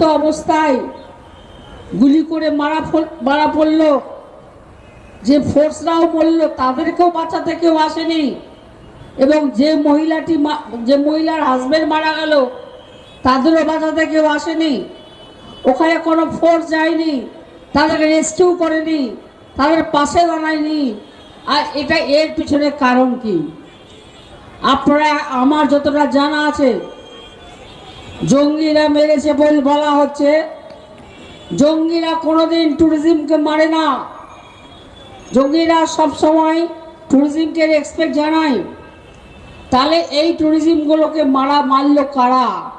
রক্তাক্ত অবস্থায় গুলি করে মারা মারা পড়ল। যে ফোর্সরাও বলল তাদেরকেও বাঁচাতে কেউ আসেনি। এবং যে মহিলাটি যে মহিলার হাজবেন্ড মারা গেল, তাদেরও বাঁচাতে কেউ আসেনি। ওখানে কোনো ফোর্স যায়নি, তাদেরকে রেস্কিউ করেনি, তাদের পাশে দাঁড়ায়নি। আর এটা এর পিছনে কারণ কি? আপনারা, আমার যতটা জানা আছে জঙ্গিরা মেরেছে বলে বলা হচ্ছে। জঙ্গিরা কোনোদিন ট্যুরিজমকে মারে না। জঙ্গিরা সবসময় ট্যুরিজমকে রেসপেক্ট জানায়। তাহলে এই ট্যুরিজমগুলোকে মারা, মারলো কারা?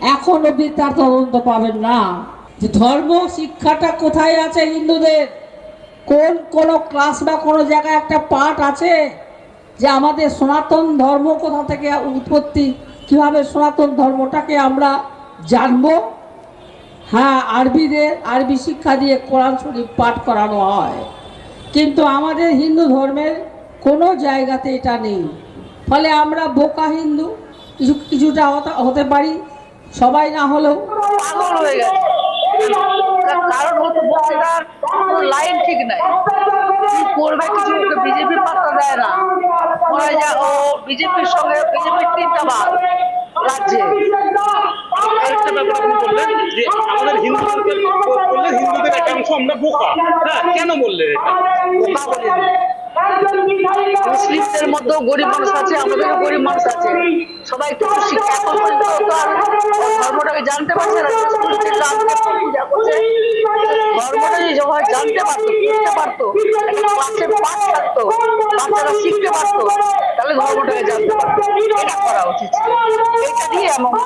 এখন অব্দি তার তদন্ত পাবেন না। যে ধর্ম, শিক্ষাটা কোথায় আছে হিন্দুদের? কোন, কোনো ক্লাস বা কোনো জায়গায় একটা পাঠ আছে? যে আমাদের সনাতন ধর্ম কোথা থেকে উৎপত্তি কীভাবে সনাতন ধর্মটাকে আমরা জানব? হ্যাঁ আরবিদের, আরবি শিক্ষা দিয়ে কোরআন শরীফ পাঠ করানো হয়। কিন্তু আমাদের হিন্দু ধর্মের কোনো জায়গাতে এটা নেই। ফলে আমরা বোকা হিন্দু, কিছু, কিছুটা হতে- পারি, সবাই না হলেও। কারণ হচ্ছে বিজেপি পাত্তা দেয় না। যায় ও বিজেপির সঙ্গে বিজেপির তিনটা ভাগ রাজ্যে। আরেকটা ব্যাপার আপনি বললেন যে আমাদের হিন্দুদের বললে হিন্দুদের একাংশ আমরা বোকা। হ্যাঁ কেন বললেন বোকা বলিনি মুসলিমদের মধ্যেও গরিব মানুষ আছে আমাদেরও গরিব মানুষ আছে। সবাই একটু শিক্ষা এখন পর্যন্ত আর ধর্মটাকে জানতে পারছে না ধর্মটা যদি সবাই জানতে পারতো বুঝতে পারতো। ক্লাসে পাঠ থাকতো বাচ্চারা শিখতে পারতো তাহলে ধর্মটাকে জানতে পারতো এটা করা উচিত। এটা দিয়ে এমন